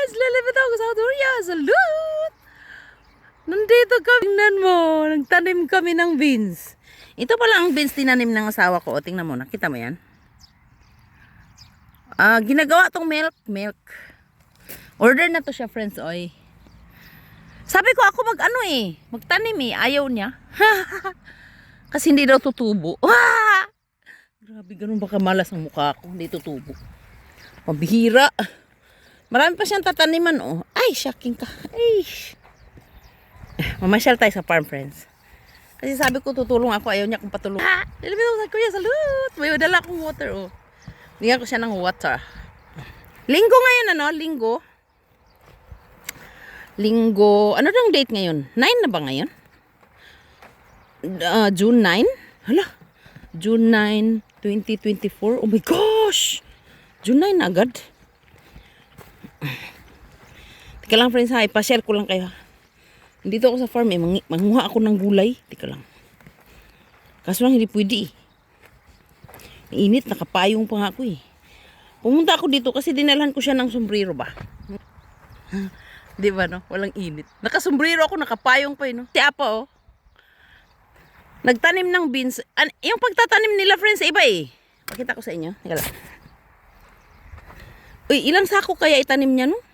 friends! Lalapit ako sa Doria. Salute! Nandito kami. Tingnan mo. Nagtanim kami ng beans. Ito pala ang beans tinanim ng asawa ko. O, tingnan mo. Nakita mo yan? Ah, ginagawa tong milk. Milk. Order na to siya, friends. Oy. Sabi ko ako mag ano eh. Magtanim eh. Ayaw niya. Kasi hindi daw tutubo. Grabe, ganun ba kamalas ang mukha ko. Hindi tutubo. Pabihira. Marami pa siyang tataniman, oh. Ay, shocking ka. Ay. Mamasyal tayo sa farm, friends. Kasi sabi ko, tutulong ako. Ayaw niya akong patulong. Ah! Nilabit ako sa kuya, salute! May dala akong water, oh. Bigyan ko siya ng water. Linggo ngayon, ano? Linggo. Linggo. Ano dang date ngayon? 9 na ba ngayon? Uh, June 9? Hala. June 9, 2024. Oh my gosh! June 9 na agad. Teka lang friends ha, ipashare ko lang kayo. Dito ako sa farm eh, mangi- manguha ako ng gulay. Teka lang. Kaso lang hindi pwede eh. Init, nakapayong pa nga ako eh. Pumunta ako dito kasi dinalhan ko siya ng sombrero ba? Di ba no? Walang init. Nakasombrero ako, nakapayong pa eh no? Si Apa oh. Nagtanim ng beans. An- yung pagtatanim nila friends, iba eh. Pakita ko sa inyo. Teka lang. Uy, ilang sako kaya itanim niya, no?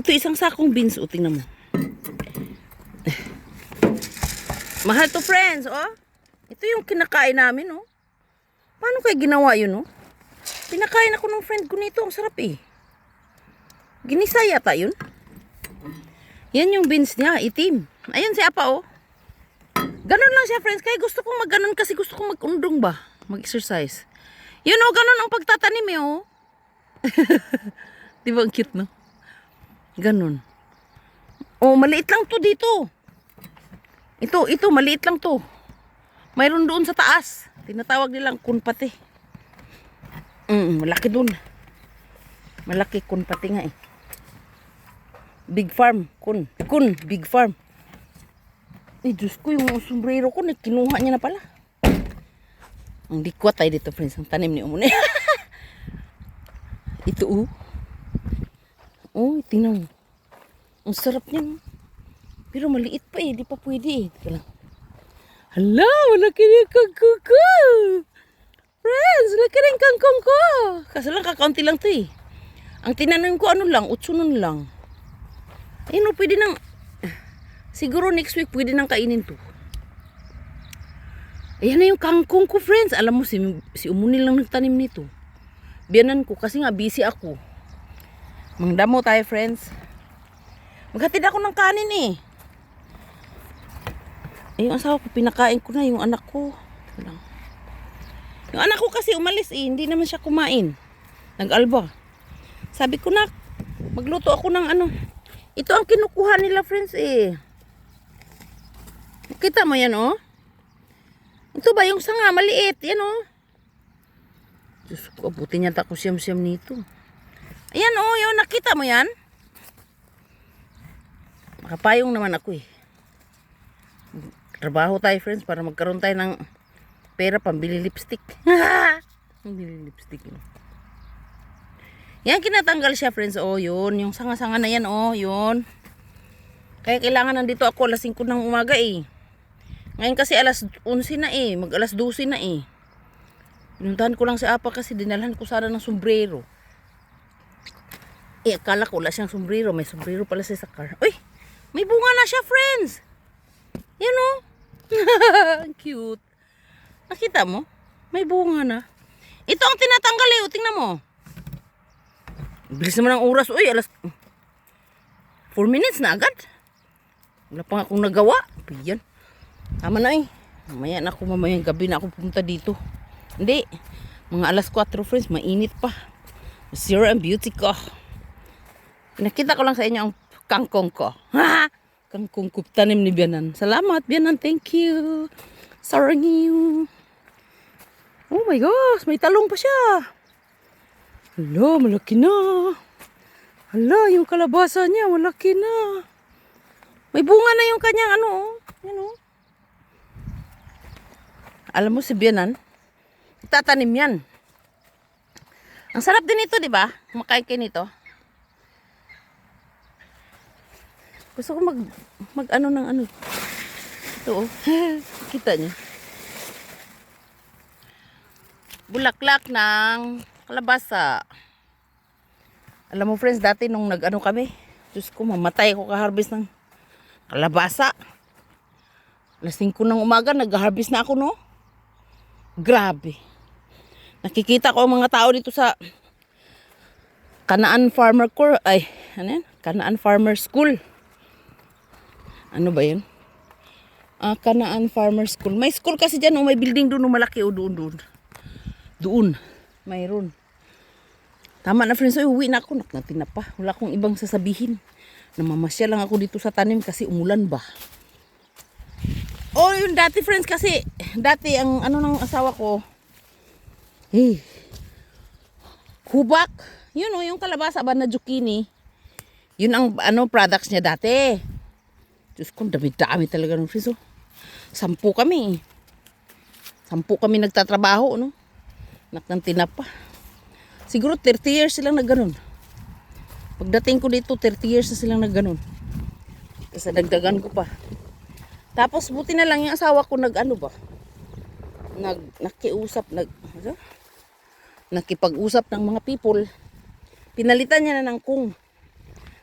Ito isang sakong beans, o, tingnan mo. Mahal to, friends, oh. Ito yung kinakain namin, oh. Paano kaya ginawa yun, oh? Pinakain ako ng friend ko nito. Ang sarap, eh. Ginisa yata yun. Yan yung beans niya, itim. Ayun si Apa, oh. Ganon lang siya, friends. Kaya gusto kong mag-ganon kasi gusto kong mag-undong ba? Mag-exercise. Yun, oh, ganon ang pagtatanim, eh, oh. Di ba ang cute, no? Ganon. Oh, maliit lang to dito. Ito, ito, maliit lang to. Mayroon doon sa taas. Tinatawag nilang kunpati. Mm, malaki doon. Malaki kunpati nga eh. Big farm, kun. Kun, big farm. Eh, Diyos ko, yung sombrero ko, kinuha niya na pala. Ang dikwat tayo dito, friends. Ang tanim ni Umune. Ito, oh. Oh, tingnan mo. Ang sarap niyan. Pero maliit pa eh. Di pa pwede eh. Teka lang. Hala, malaki na yung kangkong ko. Friends, laki na yung kangkong ko. Lang, kakaunti lang to eh. Ang tinanim ko, ano lang, utsunon lang. Ayun oh, pwede nang... Siguro next week, pwede nang kainin to. Ayan na yung kangkong ko, friends. Alam mo, si, si Umunil lang nagtanim nito. Biyanan ko kasi nga busy ako. Mangdamo tayo, friends. Maghatid ako ng kanin eh. Eh, yung asawa ko, pinakain ko na yung anak ko. Lang. Yung anak ko kasi umalis eh, hindi naman siya kumain. Nag-alba. Sabi ko na, magluto ako ng ano. Ito ang kinukuha nila, friends eh. Kita mo yan, oh. Ito ba yung sanga, maliit, yan oh. Diyos ko, abuti niya ako siyam-siyam nito. Ayan oh, yun, nakita mo yan? Makapayong naman ako eh. Trabaho tayo friends para magkaroon tayo ng pera pambili lipstick. Pambili lipstick. Yun. Yan, kinatanggal siya friends. Oh, yun. Yung sanga-sanga na yan, oh, yun. Kaya kailangan nandito ako alas 5 ng umaga eh. Ngayon kasi alas 11 na eh. Mag alas 12 na eh. Pinuntahan ko lang si Apa kasi dinalhan ko sana ng sombrero. Eh, akala ko wala siyang sombrero. May sombrero pala siya sa car. Uy! May bunga na siya, friends! Yan o. Ang cute. Nakita mo? May bunga na. Ito ang tinatanggal eh. O, tingnan mo. Bilis naman ang oras. Uy, alas... 4 minutes na agad. Wala pa akong nagawa. Yan. Tama na eh. Mamaya na ako, mamayang gabi na ako pumunta dito. Hindi. Mga alas 4 friends, mainit pa. Zero and beauty ko. Nakita ko lang sa inyo ang kangkong ko. Ha? Kangkong ko tanim ni Bianan. Salamat, Bianan. Thank you. Sorry you. Oh my gosh, may talong pa siya. Hala, malaki na. Hala, yung kalabasa niya, malaki na. May bunga na yung kanyang ano, oh. Yan, oh. Alam mo si Bianan, tatanim yan. Ang sarap din ito, di ba? Kumakain kayo nito. Gusto ko mag, mag ano ng ano. Ito oh. Kita niyo. Bulaklak ng kalabasa. Alam mo friends, dati nung nag-ano kami, Diyos ko, mamatay ako ka-harvest ng kalabasa. Alas 5 ng umaga, nag-harvest na ako, no? Grabe. Nakikita ko ang mga tao dito sa Kanaan Farmer Corps, ay, ano yan? Kanaan Farmer School. Ano ba yun? Ah, Kanaan Farmer School. May school kasi dyan, oh, may building doon, oh, malaki, oh, doon, doon. Doon. Mayroon. Tama na friends, uwi na ako. Naknatin na pa. Wala akong ibang sasabihin. Namamasya lang ako dito sa tanim kasi umulan ba. Oh, yun dati friends kasi, dati ang ano ng asawa ko, eh, hubak. Yun oh, yung kalabasa ba na zucchini. Yun ang ano products niya dati. Diyos ko, dami-dami talaga ng friends oh. Sampu kami. Sampu kami nagtatrabaho, no? Naknantina pa. Siguro 30 years silang nagganon. Pagdating ko dito, 30 years na silang nagganon. Kasi dagdagan ko pa. Tapos buti na lang yung asawa ko nag ano ba? Nag nakiusap, nag ano? nakipag-usap ng mga people. Pinalitan niya na ng kung.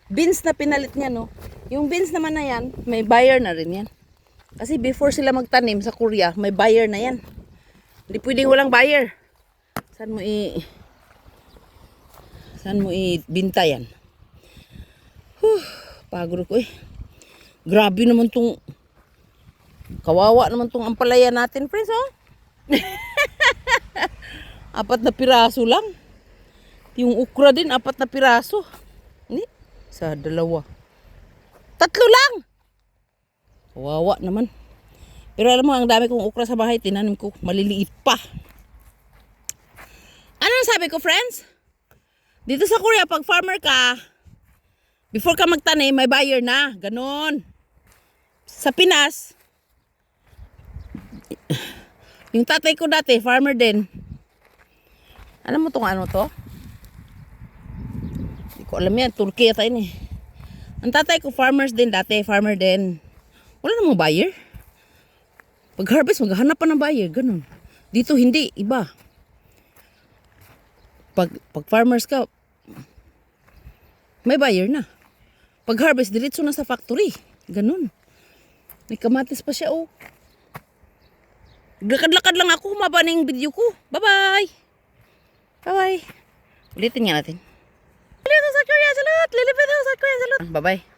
Beans na pinalit niya, no? Yung beans naman na yan, may buyer na rin yan. Kasi before sila magtanim sa Korea, may buyer na yan. Hindi pwedeng walang buyer. Saan mo i... Saan mo ibinta yan? Huh, pagod ko eh. Grabe naman tong... Kawawa naman tong ampalaya natin, friends, oh. apat na piraso lang. Yung ukra din, apat na piraso. Sa dalawa. Tatlo lang! Kawawa naman. Pero alam mo, ang dami kong ukra sa bahay, tinanim ko, maliliit pa. Ano ang sabi ko, friends? Dito sa Korea, pag farmer ka, before ka magtanim, may buyer na. Ganon. Sa Pinas, yung tatay ko dati, farmer din. Alam mo tong ano to? Ko alam yan. Turkey yata yun eh. Ang tatay ko, farmers din dati. Farmer din. Wala namang buyer. Pag harvest, maghahanap pa ng buyer. Ganun. Dito hindi. Iba. Pag, pag farmers ka, may buyer na. Pag harvest, diretso na sa factory. Ganun. May kamatis pa siya, oh. Lakad-lakad lang ako, humaba na yung video ko. Bye-bye! Bye-bye! Ulitin nga natin. Lilipit sa Korea, salute! Lilipit sa Korea, salute! Bye-bye!